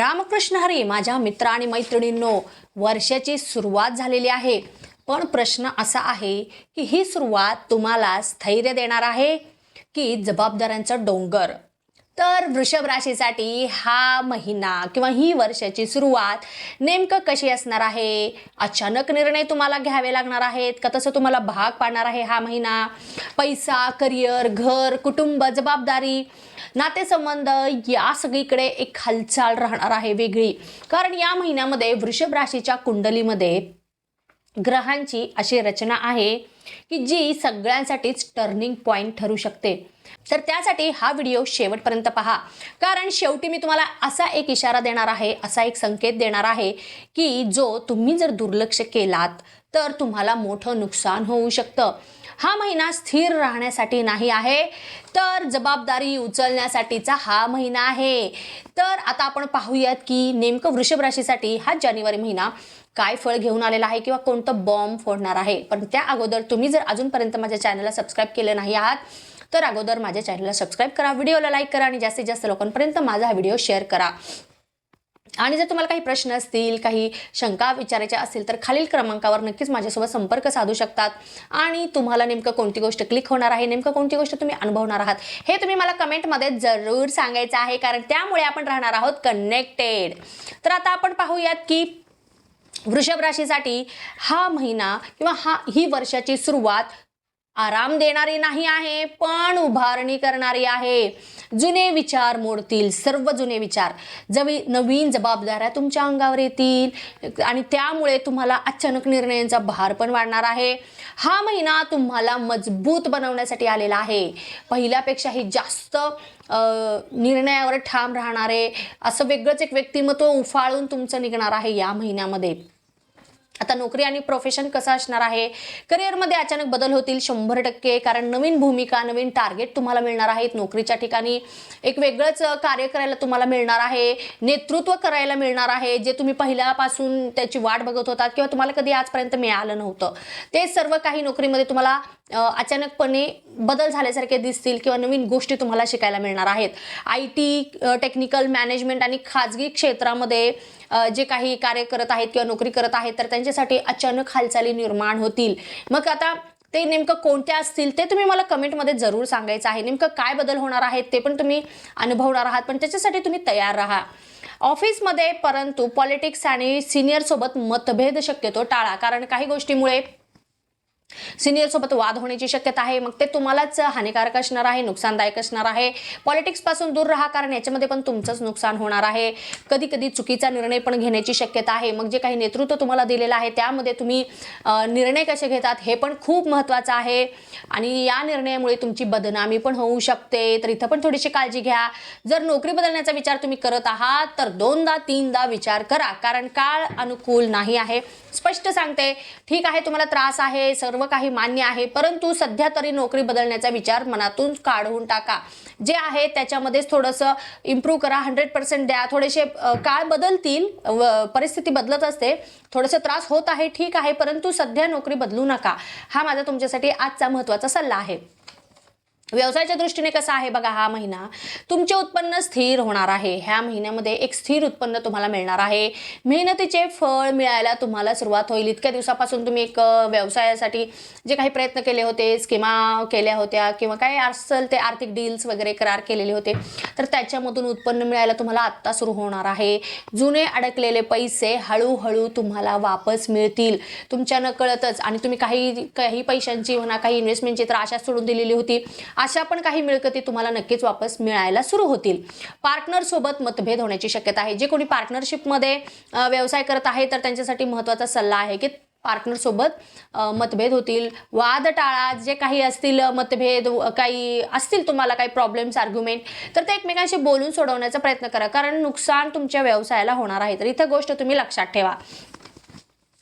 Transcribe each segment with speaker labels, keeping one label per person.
Speaker 1: रामकृष्ण हरी माझ्या मित्र आणि मैत्रिणींनो वर्षाची सुरुवात झालेली आहे. पण प्रश्न असा आहे की ही सुरुवात तुम्हाला स्थैर्य देणार आहे की जबाबदाऱ्यांचा डोंगर? तर वृषभ राशीसाठी हा महिना किंवा ही वर्षाची सुरुवात नेमकं कशी असणार आहे? अचानक निर्णय तुम्हाला घ्यावे लागणार आहेत का? तसं तुम्हाला भाग पाडणार आहे हा महिना? पैसा करिअर घर कुटुंब जबाबदारी नातेसंबंध या सगळीकडे एक हालचाल राहणार आहे वेगळी. कारण या महिन्यामध्ये वृषभ राशीच्या कुंडलीमध्ये ग्रहांची अशी रचना आहे की जी सगळ्यांसाठीच टर्निंग पॉईंट ठरू शकते. तर त्यासाठी हा व्हिडिओ शेवटपर्यंत पहा. कारण शेवटी मी तुम्हाला असा एक इशारा देणार आहे असा एक संकेत देणार आहे की जो तुम्ही जर दुर्लक्ष केलात तर तुम्हाला मोठं नुकसान होऊ शकतं. हा महिना स्थिर राहण्यासाठी नाही आहे तर जबाबदारी उचलण्यासाठीचा हा महिना आहे. तर आता आपण पाहूयात की नेमकं वृषभ राशीसाठी हा जानेवारी महिना काय फळ घेऊन आलेला आहे किंवा कोणतं बॉम्ब फोडणार आहे. पण त्या अगोदर तुम्ही जर अजूनपर्यंत माझ्या चॅनलला सबस्क्राईब केलं नाही आहात तर अगोदर माझ्या चॅनलला सबस्क्राईब करा व्हिडिओला लाईक करा आणि जास्तीत जास्त लोकांपर्यंत माझा हा व्हिडिओ शेअर करा. आणि जर तुम्हाला काही प्रश्न असतील काही शंका विचारायच्या असतील तर खालील क्रमांकावर नक्कीच माझ्यासोबत संपर्क साधू शकतात. आणि तुम्हाला नेमकं कोणती गोष्ट क्लिक होणार आहे नेमकं कोणती गोष्ट तुम्ही अनुभवणार आहात हे तुम्ही मला कमेंटमध्ये जरूर सांगायचं आहे कारण त्यामुळे आपण राहणार आहोत कनेक्टेड तर आता आपण पाहूयात की वृषभ राशीसाठी हा महिना किंवा हा ही वर्षाची सुरुवात आराम देणारी नाही आहे पण उभारणी करणारी आहे. जुने विचार मोडतील सर्व जुने विचार. जवी नवीन जबाबदाऱ्या तुमच्या अंगावर येतील आणि त्यामुळे तुम्हाला अचानक निर्णयांचा भार पण वाढणार आहे. हा महिना तुम्हाला मजबूत बनवण्यासाठी आलेला आहे. पहिल्यापेक्षाही जास्त निर्णयावर ठाम राहणारे असं वेगळंच एक व्यक्तिमत्व उफाळून तुमचं निघणार आहे या महिन्यामध्ये. आता नोकरी आणि प्रोफेशन कसं असणार आहे? करिअरमध्ये अचानक बदल होतील शंभर टक्के कारण नवीन भूमिका नवीन टार्गेट तुम्हाला मिळणार आहेत. नोकरीच्या ठिकाणी एक वेगळंच कार्य करायला तुम्हाला मिळणार आहे. नेतृत्व करायला मिळणार आहे. जे तुम्ही पहिल्यापासून त्याची वाट बघत होतात किंवा तुम्हाला कधी आजपर्यंत मिळालं नव्हतं. ते सर्व काही नोकरीमध्ये तुम्हाला अचानकपणे बदल झाल्यासारखे दिसतील किंवा नवीन गोष्टी तुम्हाला शिकायला मिळणार आहेत. आय टी टेक्निकल मॅनेजमेंट आणि खाजगी क्षेत्रामध्ये जे काही कार्य करत आहेत किंवा नोकरी करत आहेत तर त्यांच्यासाठी अचानक हालचाली निर्माण होतील. मग आता ते नेमकं कोणत्या असतील ते तुम्ही मला कमेंटमध्ये जरूर सांगायचं आहे. नेमकं काय बदल होणार आहेत ते पण तुम्ही अनुभवणार आहात पण त्याच्यासाठी तुम्ही तयार राहा. ऑफिसमध्ये परंतु पॉलिटिक्स आणि सिनियरसोबत मतभेद शक्यतो टाळा कारण काही गोष्टीमुळे सिनियर सोबत वाद होण्याची शक्यता आहे. मग ते तुम्हालाच हानिकारक असणार आहे नुकसानदायक असणार आहे. पॉलिटिक्सपासून दूर राहा कारण याच्यामध्ये पण तुमचंच नुकसान होणार आहे. कधी कधी चुकीचा निर्णय पण घेण्याची शक्यता आहे. मग जे काही नेतृत्व तुम्हाला दिलेलं आहे त्यामध्ये तुम्ही निर्णय कसे घेतात हे पण खूप महत्त्वाचं आहे. आणि या निर्णयामुळे तुमची बदनामी पण होऊ शकते. तर इथं पण थोडीशी काळजी घ्या. जर नोकरी बदलण्याचा विचार तुम्ही करत आहात तर दोनदा तीनदा विचार करा. कारण काळ अनुकूल नाही आहे. स्पष्ट सांगते ठीक आहे तुम्हाला त्रास आहे सर्व काही मान्य आहे परंतु सध्या तरी नोकरी बदलण्याचा विचार मनातून काढून टाका. जे आहे त्याच्यामध्येच थोडंसं इम्प्रूव्ह करा हंड्रेड पर्सेंट द्या. थोडेसे काळ बदलतील व परिस्थिती बदलत असते. थोडंसं त्रास होत आहे ठीक आहे परंतु सध्या नोकरी बदलू नका. हा माझा तुमच्यासाठी आजचा महत्त्वाचा सल्ला आहे. व्यवसायाच्या दृष्टीने कसा आहे बघा हा महिना? तुमचे उत्पन्न स्थिर होणार आहे. ह्या महिन्यामध्ये एक स्थिर उत्पन्न तुम्हाला मिळणार आहे. मेहनतीचे फळ मिळायला तुम्हाला सुरुवात होईल. इतक्या दिवसापासून तुम्ही एक व्यवसायासाठी जे काही प्रयत्न केले होते स्कीमा केल्या होत्या किंवा काही असेल ते आर्थिक डील्स वगैरे करार केलेले होते तर त्याच्यामधून उत्पन्न मिळायला तुम्हाला आत्ता सुरू होणार आहे. जुने अडकलेले पैसे हळूहळू तुम्हाला वापस मिळतील. तुमच्या नकळतच आणि तुम्ही काही काही पैशांची म्हणा काही इन्व्हेस्टमेंटची तर आशा सोडून दिलेली होती. अशा पण काही मिळकती तुम्हाला नक्कीच वापस मिळायला सुरू होतील. पार्टनरसोबत मतभेद होण्याची शक्यता आहे. जे कोणी पार्टनरशिपमध्ये व्यवसाय करत आहे तर त्यांच्यासाठी महत्त्वाचा सल्ला आहे की पार्टनरसोबत मतभेद होतील. वाद टाळा जे काही असतील मतभेद काही असतील तुम्हाला काही प्रॉब्लेम्स आर्ग्युमेंट तर ते एकमेकांशी बोलून सोडवण्याचा प्रयत्न करा. कारण नुकसान तुमच्या व्यवसायाला होणार आहे. तर इथं गोष्ट तुम्ही लक्षात ठेवा.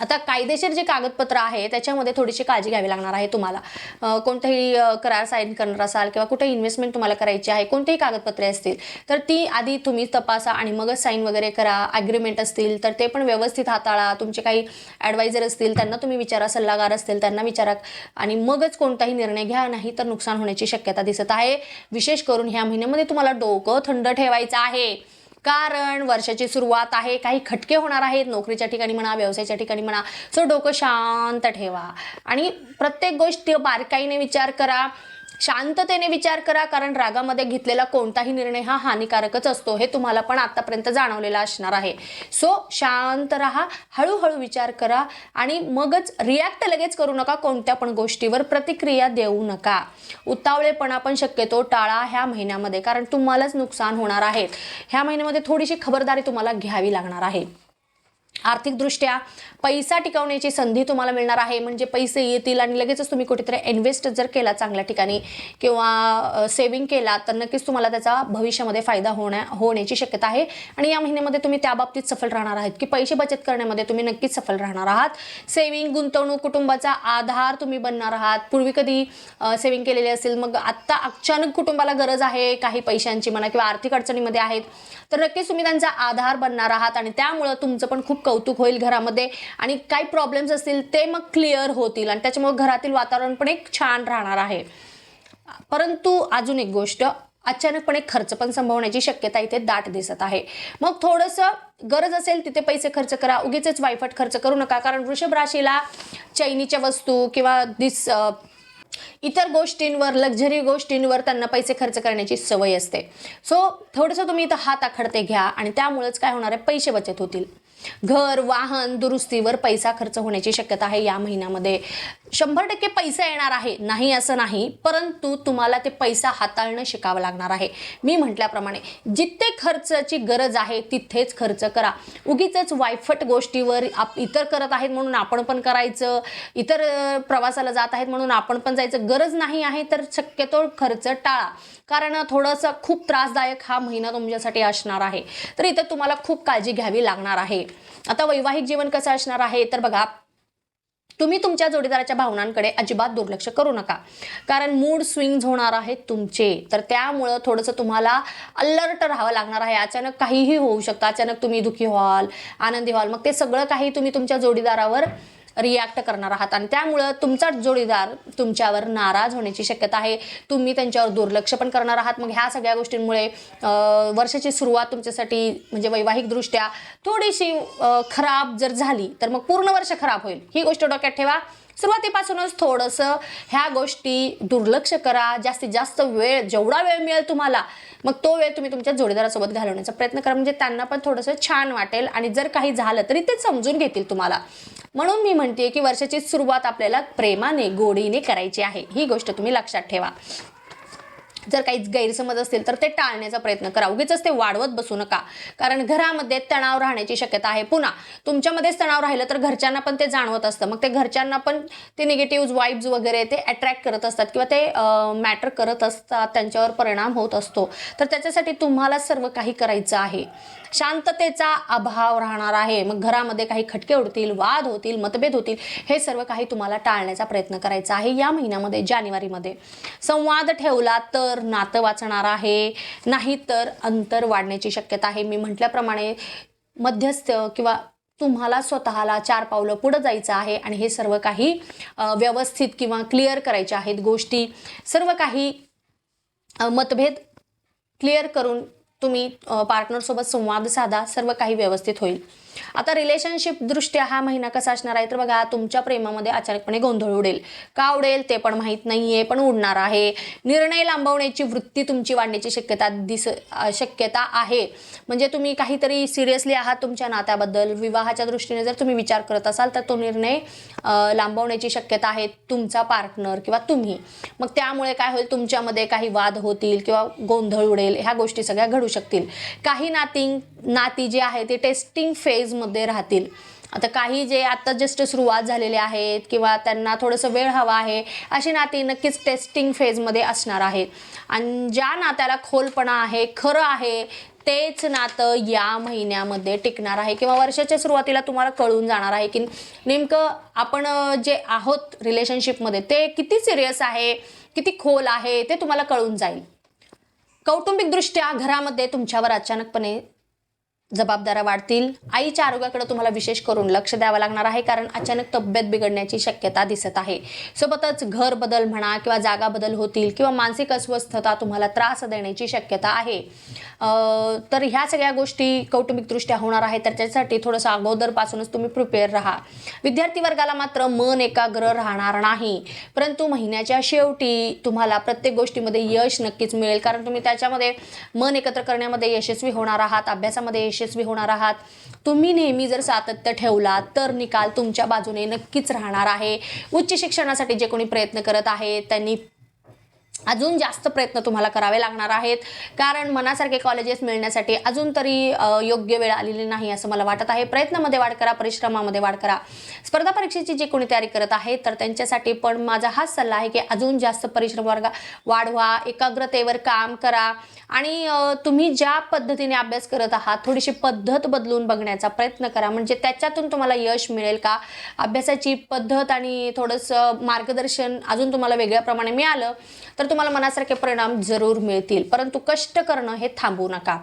Speaker 1: आता कायदेशीर जे कागदपत्र आहे त्याच्यामध्ये थोडीशी काळजी घ्यावी लागणार आहे तुम्हाला. कोणतंही करार साईन करणार असाल किंवा कुठे इन्व्हेस्टमेंट तुम्हाला करायची आहे कोणतेही कागदपत्रे असतील तर ती आधी तुम्ही तपासा आणि मगच साईन वगैरे करा ॲग्रीमेंट असतील तर ते पण व्यवस्थित हाताळा. तुमचे काही ॲडवायझर असतील त्यांना तुम्ही विचारा सल्लागार असतील त्यांना विचारा आणि मगच कोणताही निर्णय घ्या नाही तर नुकसान होण्याची शक्यता दिसत आहे. विशेष करून ह्या महिन्यामध्ये तुम्हाला डोकं थंड ठेवायचं आहे. कारण वर्षाची सुरुवात आहे काही खटके होणार आहेत नोकरीच्या ठिकाणी म्हणा व्यवसायाच्या ठिकाणी म्हणा सो डोकं शांत ठेवा. आणि प्रत्येक गोष्ट बारकाईने विचार करा. शांततेने विचार करा कारण रागामध्ये घेतलेला कोणताही निर्णय हा हानिकारकच असतो हे तुम्हाला पण आतापर्यंत जाणवलेला असणार आहे. सो शांत राहा हळूहळू विचार करा आणि मगच रिॲक्ट लगेच करू नका कोणत्या पण गोष्टीवर प्रतिक्रिया देऊ नका. उतावळेपणा पण शक्यतो टाळा ह्या महिन्यामध्ये कारण तुम्हालाच नुकसान होणार आहे. ह्या महिन्यामध्ये थोडीशी खबरदारी तुम्हाला घ्यावी लागणार आहे. आर्थिकदृष्ट्या पैसा टिकवण्याची संधी तुम्हाला मिळणार आहे. म्हणजे पैसे येतील आणि लगेचच तुम्ही कुठेतरी इन्व्हेस्ट जर केला चांगल्या ठिकाणी किंवा सेविंग केला तर नक्कीच तुम्हाला त्याचा भविष्यामध्ये फायदा होण्या होण्याची शक्यता आहे. आणि या महिन्यामध्ये तुम्ही त्या बाबतीत सफल राहणार आहात की पैसे बचत करण्यामध्ये तुम्ही नक्कीच सफल राहणार आहात. सेविंग गुंतवणूक कुटुंबाचा आधार तुम्ही बनणार आहात. पूर्वी कधी सेविंग केलेली असेल मग आत्ता अचानक कुटुंबाला गरज आहे काही पैशांची म्हणा किंवा आर्थिक अडचणीमध्ये आहेत तर नक्कीच तुम्ही त्यांचा आधार बनणार आहात आणि त्यामुळं तुमचं पण खूप कौतुक होईल घरामध्ये आणि काही प्रॉब्लेम्स असतील ते मग क्लिअर होतील आणि त्याच्यामुळे घरातील वातावरण पण एक छान राहणार आहे. परंतु अजून एक गोष्ट अचानकपणे खर्च पण संभवण्याची शक्यता इथे दाट दिसत आहे. मग थोडंसं गरज असेल तिथे पैसे खर्च करा उगीच वायफट खर्च करू नका कारण वृषभ राशीला चैनीच्या वस्तू किंवा दिस इतर गोष्टींवर लक्झरी गोष्टींवर त्यांना पैसे खर्च करण्याची सवय असते. सो थोडंसं तुम्ही इथं हात आखडते घ्या आणि त्यामुळेच काय होणार आहे पैसे बचत होतील. घर वाहन दुरुस्तीवर पैसा खर्च होण्याची शक्यता आहे. या महिन्यामध्ये शंभर टक्के पैसा येणार आहे. नाही असं नाही परंतु तुम्हाला ते पैसा हाताळणं शिकावं लागणार आहे. मी म्हटल्याप्रमाणे जिथे खर्चाची गरज आहे तिथेच खर्च करा. उगीच वायफट गोष्टीवर आप इतर करत आहेत म्हणून आपण पण करायचं. इतर प्रवासाला जात आहेत म्हणून आपण पण जायचं. गरज नाही आहे तर शक्यतो खर्च टाळा. कारण थोडंसं खूप त्रासदायक हा महिना तुमच्यासाठी असणार आहे. तर इथं तुम्हाला खूप काळजी घ्यावी लागणार आहे. आता वैवाहिक जीवन कसं असणार आहे? तर बघा तुम्ही तुमच्या जोडीदाराच्या भावनांकडे अजिबात दुर्लक्ष करू नका. कारण मूड स्विंग्स होणार आहेत तुमचे. तर त्यामुळं थोडंसं तुम्हाला अलर्ट राहावं लागणार आहे. अचानक काहीही होऊ शकतं. अचानक तुम्ही दुःखी व्हाल आनंदी व्हाल. मग ते सगळं काही तुम्ही तुमच्या जोडीदारावर रिॲक्ट करणार आहात. आणि त्यामुळं तुमचा जोडीदार तुमच्यावर नाराज होण्याची शक्यता आहे. तुम्ही त्यांच्यावर दुर्लक्ष पण करणार आहात. मग ह्या सगळ्या गोष्टींमुळे वर्षाची सुरुवात तुमच्यासाठी म्हणजे वैवाहिकदृष्ट्या थोडीशी खराब जर झाली तर मग पूर्ण वर्ष खराब होईल. ही गोष्ट डोक्यात ठेवा. सुरुवातीपासूनच थोडंसं ह्या गोष्टी दुर्लक्ष करा जास्तीत जास्त वेळ जेवढा वेळ मिळेल तुम्हाला मग तो वेळ तुम्ही तुमच्या जोडीदारासोबत घालवण्याचा प्रयत्न करा. म्हणजे त्यांना पण थोडंसं छान वाटेल आणि जर काही झालं तरी ते समजून घेतील तुम्हाला. म्हणून मी म्हणते की वर्षाची सुरुवात आपल्याला प्रेमाने गोडीने करायची आहे. ही गोष्ट तुम्ही लक्षात ठेवा. जर काही गैरसमज असतील तर ते टाळण्याचा प्रयत्न करा. उगीच ते वाढवत बसू नका. कारण घरामध्ये तणाव राहण्याची शक्यता आहे. पुन्हा तुमच्यामध्येच तणाव राहिलं तर घरच्यांना पण ते जाणवत असतं. मग ते घरच्यांना पण ते निगेटिव्ह वाईब्स वगैरे ते अट्रॅक्ट करत असतात किंवा ते मॅटर करत असतात. त्यांच्यावर परिणाम होत असतो. तर त्याच्यासाठी तुम्हाला सर्व काही करायचं आहे. शांततेचा अभाव राहणार आहे. मग घरामध्ये काही खटके उडतील वाद होतील मतभेद होतील हे सर्व काही तुम्हाला टाळण्याचा प्रयत्न करायचा आहे या महिन्यामध्ये जानेवारीमध्ये. संवाद ठेवला तर तर नातं वाचणार आहे. नाही तर अंतर वाढण्याची शक्यता आहे. मी म्हटल्याप्रमाणे मध्यस्थ किंवा तुम्हाला स्वतःला चार पावलं पुढं जायचं आहे आणि हे सर्व काही व्यवस्थित किंवा क्लिअर करायचे आहेत. गोष्टी सर्व काही मतभेद क्लिअर करून तुम्ही पार्टनरसोबत संवाद साधा. सर्व काही व्यवस्थित होईल. आता रिलेशनशिप दृष्ट्या हा महिना कसा असणार आहे? तर बघा तुमच्या प्रेमामध्ये अचानकपणे गोंधळ उडेल. का उडेल ते पण माहीत नाहीये पण उडणार आहे. निर्णय लांबवण्याची वृत्ती तुमची वाढण्याची शक्यता दिस शक्यता आहे. म्हणजे तुम्ही काहीतरी सिरियसली आहात तुमच्या नात्याबद्दल. विवाहाच्या दृष्टीने जर तुम्ही विचार करत असाल तर तो निर्णय लांबवण्याची शक्यता आहे तुमचा पार्टनर किंवा तुम्ही. मग त्यामुळे काय होईल? तुमच्यामध्ये काही वाद होतील किंवा गोंधळ उडेल. ह्या गोष्टी सगळ्या घडू शकतील. काही नाती नाती जी आहे ती टेस्टिंग फेजमध्ये राहतील. आता काही जे आत्ता जस्ट सुरुवात झालेले आहेत किंवा त्यांना थोडंसं वेळ हवा आहे अशी नाती नक्कीच टेस्टिंग फेजमध्ये असणार आहेत. आणि ज्या नात्याला खोलपणा आहे खरं आहे तेच नातं या महिन्यामध्ये टिकणार आहे किंवा वर्षाच्या सुरुवातीला तुम्हाला कळून जाणार आहे की नेमकं आपण जे आहोत रिलेशनशिपमध्ये ते किती सिरियस आहे किती खोल आहे ते तुम्हाला कळून जाईल. कौटुंबिकदृष्ट्या घरामध्ये तुमच्यावर अचानकपणे जबाबदाऱ्या वाढतील. आईच्या आरोग्याकडे तुम्हाला विशेष करून लक्ष द्यावं लागणार आहे कारण अचानक तब्येत बिघडण्याची शक्यता दिसत आहे. सोबतच घर बदल म्हणा किंवा जागा बदल होतील किंवा मानसिक अस्वस्थता तुम्हाला त्रास देण्याची शक्यता आहे. तर ह्या सगळ्या गोष्टी कौटुंबिकदृष्ट्या होणार आहे तर त्याच्यासाठी थोडंसं अगोदरपासूनच तुम्ही प्रिपेअर राहा. विद्यार्थी वर्गाला मात्र मन एकाग्र राहणार नाही. परंतु महिन्याच्या शेवटी तुम्हाला प्रत्येक गोष्टीमध्ये यश नक्कीच मिळेल कारण तुम्ही त्याच्यामध्ये मन एकत्र करण्यामध्ये यशस्वी होणार आहात अभ्यासामध्ये यश यशस्वी होणार आहात. तुम्ही नेहमी जर सातत्य ठेवला तर निकाल तुमच्या बाजूने नक्कीच राहणार आहे. उच्च शिक्षणासाठी जे कोणी प्रयत्न करत आहे त्यांनी अजून जास्त प्रयत्न तुम्हाला करावे लागणार आहेत. कारण मनासारखे कॉलेजेस मिळण्यासाठी अजून तरी योग्य वेळ आलेली नाही असं मला वाटत आहे. प्रयत्नामध्ये वाढ करा परिश्रमामध्ये वाढ करा. स्पर्धा परीक्षेची जी कोणी तयारी करत आहे तर त्यांच्यासाठी पण माझा हाच सल्ला आहे की अजून जास्त परिश्रम वर्ग वाढवा एकाग्रतेवर काम करा. आणि तुम्ही ज्या पद्धतीने अभ्यास करत आहात थोडीशी पद्धत बदलून बघण्याचा प्रयत्न करा. म्हणजे त्याच्यातून तुम्हाला यश मिळेल का? अभ्यासाची पद्धत आणि थोडंसं मार्गदर्शन अजून तुम्हाला वेगळ्याप्रमाणे मिळालं तर तुम्हाला मनासारखे परिणाम जरूर मिळतील परंतु कष्ट करणं हे थांबू नका.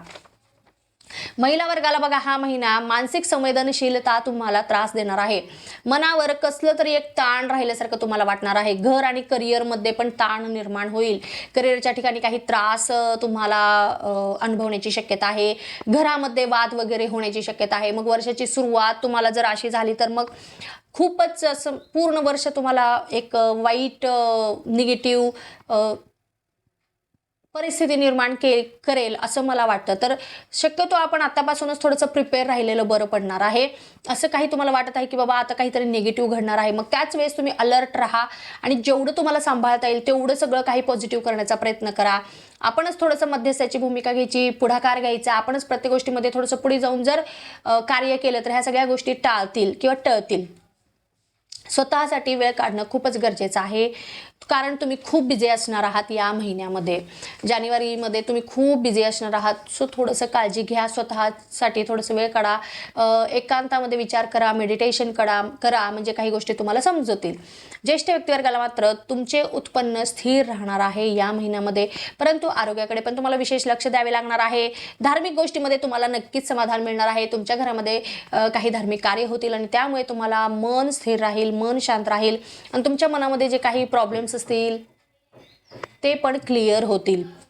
Speaker 1: महिला वर्गाला बघा हा महिना मानसिक संवेदनशीलता तुम्हाला त्रास देणार आहे. मनावर कसलं तरी एक ताण राहिल्यासारखं तुम्हाला वाटणार आहे. घर आणि करिअरमध्ये पण ताण निर्माण होईल. करिअरच्या ठिकाणी काही त्रास तुम्हाला अनुभवण्याची शक्यता आहे. घरामध्ये वाद वगैरे होण्याची शक्यता आहे. मग वर्षाची सुरुवात तुम्हाला जर अशी झाली तर मग खूपच असं पूर्ण वर्ष तुम्हाला एक वाईट निगेटिव्ह परिस्थिती निर्माण के करेल असं मला वाटतं. तर शक्यतो आपण आतापासूनच थोडंसं प्रिपेअर राहिलेलं बरं पडणार आहे. असं काही तुम्हाला वाटत आहे की बाबा आता काहीतरी निगेटिव्ह घडणार आहे? मग त्याच वेळेस तुम्ही अलर्ट राहा आणि जेवढं तुम्हाला सांभाळता येईल तेवढं सगळं काही पॉझिटिव्ह करण्याचा प्रयत्न करा. आपणच थोडंसं मध्यस्थाची भूमिका घ्यायची पुढाकार घ्यायचा. आपणच प्रत्येक गोष्टीमध्ये थोडंसं पुढे जाऊन जर कार्य केलं तर ह्या सगळ्या गोष्टी टाळतील किंवा टळतील. स्वतःसाठी वेळ काढणं खूपच गरजेचं आहे. कारण तुम्ही खूप बिझी असणार आहात या महिन्यामध्ये. जानेवारीमध्ये तुम्ही खूप बिझी असणार आहात. सो थोडंसं काळजी घ्या स्वतःसाठी थोडंसं वेळ काढा. एकांतामध्ये विचार करा मेडिटेशन करा करा म्हणजे काही गोष्टी तुम्हाला समजतील. ज्येष्ठ व्यक्तिवर्गाला मात्र तुमचे उत्पन्न स्थिर राहणार आहे या महिन्यामध्ये. परंतु आरोग्याकडे पण तुम्हाला विशेष लक्ष द्यावे लागणार आहे. धार्मिक गोष्टीमध्ये तुम्हाला नक्कीच समाधान मिळणार आहे. तुमच्या घरामध्ये काही धार्मिक कार्य होतील आणि त्यामुळे तुम्हाला मन स्थिर राहील मन शांत राहील. आणि तुमच्या मनामध्ये जे काही प्रॉब्लेम्स असतील ते पण क्लिअर होतील.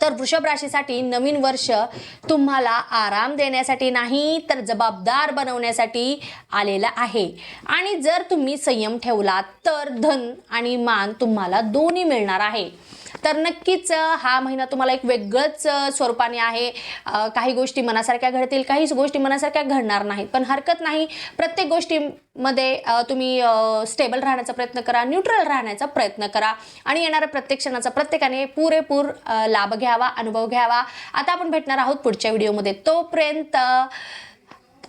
Speaker 1: तर वृषभ राशीसाठी नवीन वर्ष तुम्हाला आराम देण्यासाठी नाही तर जबाबदार बनवण्यासाठी आलेलं आहे. आणि जर तुम्ही संयम ठेवलात तर धन आणि मान तुम्हाला दोन्ही मिळणार आहे. तर नक्कीच हा महिना तुम्हाला एक वेगळंच स्वरूपाने आहे. काही गोष्टी मनासारख्या घडतील काही गोष्टी मनासारख्या घडणार नाहीत. पण हरकत नाही प्रत्येक गोष्टीमध्ये तुम्ही स्टेबल राहण्याचा प्रयत्न करा न्यूट्रल राहण्याचा प्रयत्न करा आणि येणाऱ्या प्रत्येक क्षणाचा प्रत्येकाने पुरेपूर लाभ घ्यावा अनुभव घ्यावा. आता आपण भेटणार आहोत पुढच्या व्हिडिओमध्ये. तोपर्यंत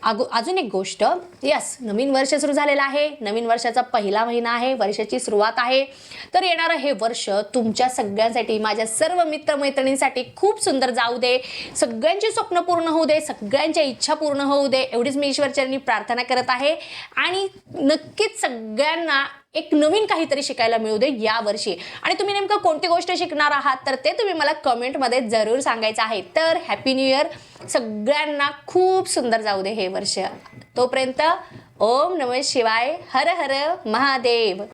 Speaker 1: अगो अजून एक गोष्ट. यस नवीन वर्ष सुरू झालेलं आहे. नवीन वर्षाचा पहिला महिना आहे. वर्षाची सुरुवात आहे. तर येणारं हे वर्ष तुमच्या सगळ्यांसाठी माझ्या सर्व मित्रमैत्रिणींसाठी खूप सुंदर जाऊ दे. सगळ्यांची स्वप्न पूर्ण होऊ दे. सगळ्यांच्या इच्छा पूर्ण होऊ दे. एवढीच मी ईश्वरचरणी प्रार्थना करत आहे. आणि नक्कीच सगळ्यांना एक नवीन काहीतरी शिकायला मिळू दे यावर्षी. आणि तुम्ही नेमकं कोणती गोष्ट शिकणार आहात? तर ते तुम्ही मला कमेंटमध्ये जरूर सांगायचं आहे. तर हॅपी न्यू इयर सगळ्यांना खूप सुंदर जाऊ दे हे वर्ष. तोपर्यंत ओम नमः शिवाय. हर हर महादेव.